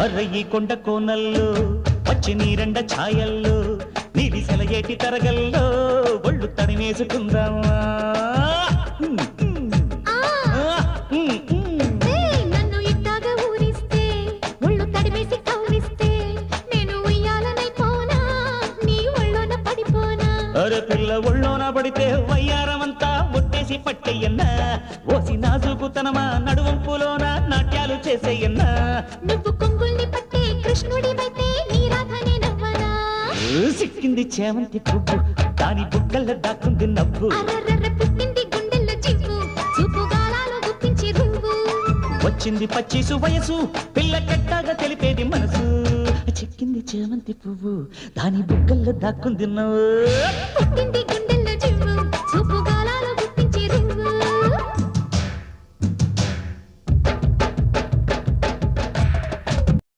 అర్రయ్యి కొండ కోనల్లో వచ్చి నీరండ ఛాయల్లో నీలిసెల ఏటి తరగల్లో ఒళ్ళు తడిమేసుకుందామా అరే పిల్ల ఒళ్ళోన పడితే వయ్యారమంతా ఒట్టేసి పట్టేయన్నా ఓసి నాజుకుతనమా నడువంపులోన నాట్యాలు చేసేయన్నా. నువ్వు కృష్ణుడివైతే నీ రాధనే నవ్వనా? సిక్కింది చేమంతి పువ్వు దాని బుగ్గల్లో దాక్కుంది నవ్వు. అర్రర్ర పుట్టింది గుండెల్లో చివ్వు చూపు గాలాలు గుప్పించి రువ్వు వచ్చింది పచ్చిసు వయసు పిల్ల కట్టాగా తెలిపేది మనసు. చిక్కింది చేమంతి పువ్వు దాని బుగ్గల్లో దాక్కుంది నవ్వు.